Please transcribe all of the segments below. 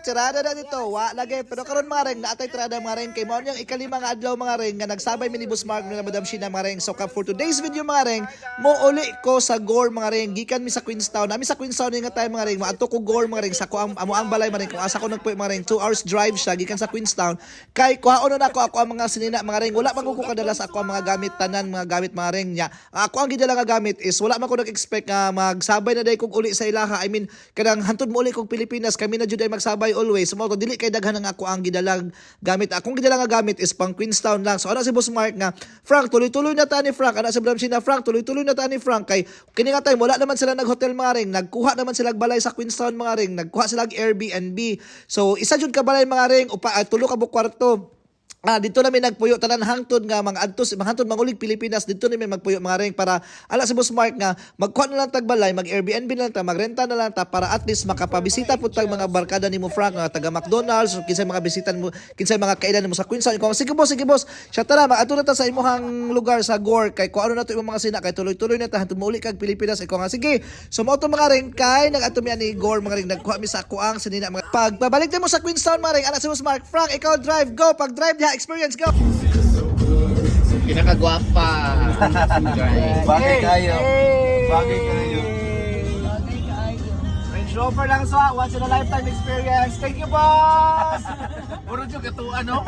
tirada na dito, wa lagi. Pero karon mga ring, naatay tirada mga ring. Kay mo yung ikalima nga adlaw mga ring, nga nagsabay minibus mark nila Madam Sheena mga ring. So ka for today's video mga ring, mo uli ko sa Gore mga ring. Gikan mi sa Queenstown. Nami sa Queenstown nga tayo mga ring. Maadto ko Gore mga ring. Sa ko ang amo ang balay mga ring. Kung asa ko nagpuy mga ring, 2 hours drive siya gikan sa Queenstown. Kay kuhaon na ako ako ang mga sinina mga ring. Wala man ko kadala sa ako ang mga gamit tanan mga gamit mga ring niya. Ako ang gidala nga gamit is wala man ko nag-expect nga magsabay na day kog uli sa ilaha. I mean, kanang hantod mo uli kog Pilipinas, kami na jud ay magsabay always. Mo dili kay daghan nga ako ang gidalang gamit. Akong gidala nga gamit is pang Queenstown lang. So ano si Boss Mark nga, Frank, tuloy-tuloy na ta ni Frank. Ano si Bram na Frank, tuloy-tuloy na ta ni Frank kay kini nga time wala naman sila nag-hotel mga ring, nagkuha naman sila balay sa Queenstown mga ring, nagkuha sila og Airbnb. So isa jud ka balay mga ring, upa uh, tulo ka bu kwarto. Ah, dito namin nagpuyo. Tanan hangtod nga mga adtos hangtod mangulig Pilipinas dito namin magpuyo mga ring para ala si Boss Mark nga magkuha na lang tagbalay mag Airbnb na lang ta magrenta na lang ta para at least makapabisita pud tag mga barkada nimo Frank nga taga McDonald's o kinsay mga bisita mo kinsay mga kailan nimo sa Queenstown ko sige boss sige boss. Siya tara maato na ta sa imong lugar sa Gore. Kay kung ano na to imong mga sina kay tuloy-tuloy na ta hantod mauli kag Pilipinas. Ikaw nga sige so mao to mga ring kay nag-ato mi ani Gore mga ring nagkuha mi sa kuang sinina mga pagbabalik mo sa Queenstown mga ring ana si Boss Mark Frank ikaw drive go. Pag drive diha experience go Pinakagwapa. Bagay kayo. Bagay kayo. Range Rover lang sa once in a lifetime experience. Thank you, boss! Puro dyan katuan, no?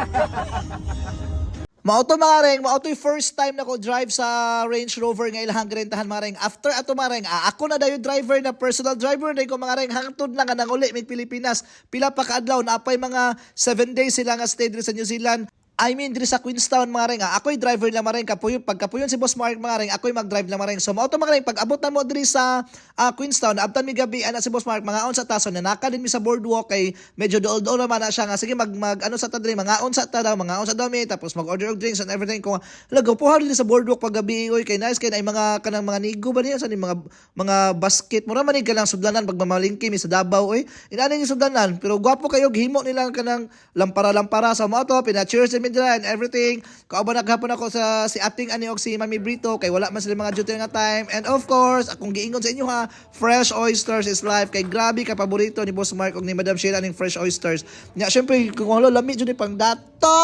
Mauto mga mauto yung first time na ko drive sa Range Rover nga ilahang rentahan mga ring. After ato mga ah, ako na dayo driver na personal driver na ko mga ring hangtod na nga nanguli mig Pilipinas. Pila pa kaadlaw na apay mga 7 days sila nga stay sa New Zealand. I mean, diri sa Queenstown mga ring, ah, ako'y driver na mga ring, kapuyo, pagkapuyon si Boss Mark mga ring, ako'y mag-drive na mga. So, mauto mga ring, pag abot na mo diri sa ah, Queenstown, abtan mi gabi, ana si Boss Mark, mga on sa taso, nanaka din mi sa boardwalk, kay medyo dool-dool naman na siya nga, sige, mag, mag ano sa ta diri, mga on sa ta daw, mga on sa dami, tapos mag-order og drinks and everything, kung lagaw po din sa boardwalk pag gabi, oy, kay nice, kay na mga, kanang mga nigo ba niya, sa mga, mga basket, mura man ka lang sudlanan, pag mamalingki, mi sa Davao, oy, inana ni sudlanan, pero gwapo kayo, gihimo nila kanang lampara-lampara. Sa mga to, pina-cheers and everything, kauban naghapon ako sa si ating ani og si Mami Brito kay wala man sila mga duty nga time. And of course akong giingon sa inyo ha fresh oysters is life. Kay grabe ka paborito ni Boss Mark og ni Madam Sheila ning fresh oysters. Nya syempre kung wala lami jud pang dato.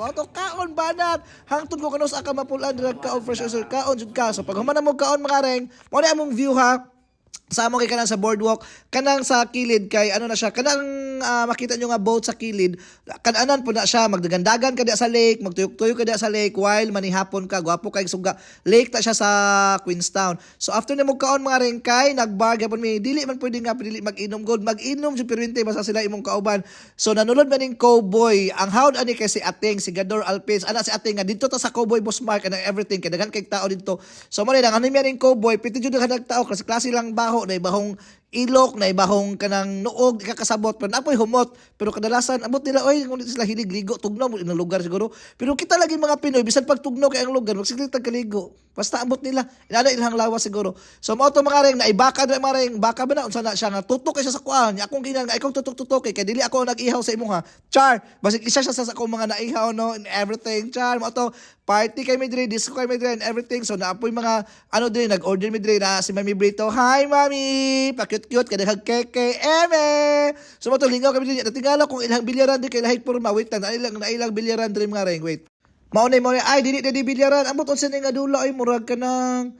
Mo to kaon banat. Hangtod ko kanos aka mapulan dira ka og fresh oyster kaon jud ka. So pag human mo kaon mga reng mo among view ha sa amo kay kanang sa boardwalk kanang sa kilid kay ano na siya kanang ah, makita nyo nga boat sa kilid kananan po na siya magdagandagan ka diya sa lake magtuyok-tuyok ka diya sa lake while manihapon ka gwapo kay suga lake ta siya sa Queenstown. So after na kaon mga ringkay nagbar gyapon mi dili man pwede nga dili mag-inom gold mag-inom jud pirwinte basta sila imong kauban. So nanulod man ning cowboy ang hawd ani kay si Ating si Gador Alpes ana si Ating nga dito ta sa cowboy boss mark and everything kay daghan kay tao dito. So mo lang ano ning cowboy piti jud daghan tao kasi klase lang baho na bahong ilok na ibahong kanang nuog di ka kasabot pero napoy humot. Pero kadalasan abot nila oy di sila hilig ligo tugnaw ilang lugar siguro. Pero kita lagi mga Pinoy bisan pag tugnaw kay ang lugar magsiglit tag kaligo basta abot nila. Inana ilang lawas siguro. So mao to mga ring na ibaka na mga ring baka ba na unsa na siya nga tutok siya sa kuan. Akong ginan nga ikaw tutok tutok kay kay dili ako nag-ihaw sa imo ha. Char basig isa siya sa akong mga naihaw no and everything. Char mao to party kay mi diri disco kay mi diri and everything. So naapoy mga ano diri nag-order mi diri na si Mami Brito. Hi mami! Pakit-cute kada hag keke eme so mo to lingaw kami diri natingala kung ilang bilyaran di kay lahig puro mawit na ilang na ilang bilyaran diri mga ring wait mao na mo ay dili na di bilyaran amot unsa ni nga dula ay murag ka nang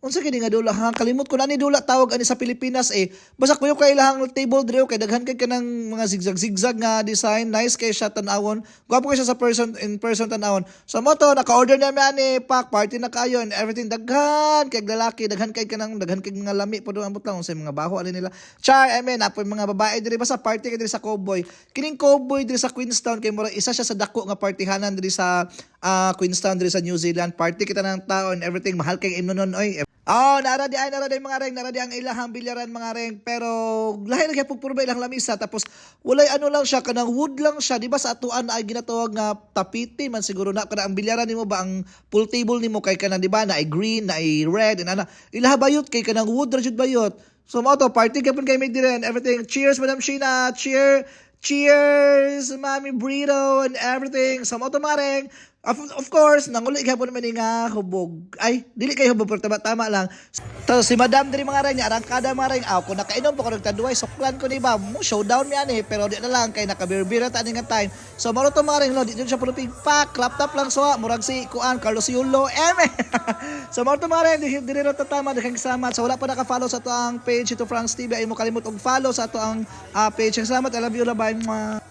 Unsa kini nga dula ha? Kalimot ko na ni dula tawag ani sa Pilipinas eh. Basta kuyo kay lahang table drill kay daghan kay kanang mga zigzag zigzag nga design. Nice kay siya tan-awon. Gwapo kay siya sa person in person tan-awon. So mo to naka-order na mi ani pack party na kayo and everything daghan kay lalaki daghan kay kanang daghan kay mga lami po ambot lang sa mga baho ali nila. Char I mean apoy mga babae diri basta party kay diri sa cowboy. Kining cowboy diri sa Queenstown kay mura isa siya sa dako nga partihanan diri sa ah, Queenstown diri sa New Zealand. Party kita ng tao and everything. Mahal kay imnonon oy. Oh, nara di ay nara di mga reng, nara di ang ilahang bilyaran mga reng, pero lahi na kay pugpurba ilang lamisa? Tapos walay ano lang siya kanang wood lang siya, di ba sa atuan ay ginatawag nga tapiti man siguro na. Kana ang bilyaran nimo ba ang pool table nimo kay kanang di ba na ay green, na ay red, and ana ilaha bayot kay kanang wood ra jud bayot. So mo to party kapon kay may dire and everything. Cheers Madam Sheena, cheer Cheers, Mami Brito, and everything. Sa mo to mareng, Of, of course, nanguli gyapon man ni nga hubog. Ay, dili kay hubog pero tama, tama lang. So, si Madam diri mga ring, arangkada mga ring, aw, kung nakainom po ko nagtaduay, suklan ko ni ba, mo showdown mi ani, pero di na lang kay nakabirbira ta ni nga time. So, maro to mga ring, no, di siya pulupig pack, laptop lang so, murag si Kuan, Carlos Yulo, eme. so, maro to mga ring, di, di rin tatama, daghang salamat. So, wala pa naka-follow sa to ang page ito Franz TV, ay mo kalimut og follow sa to ang ah, page. Salamat, I love you. Mwah.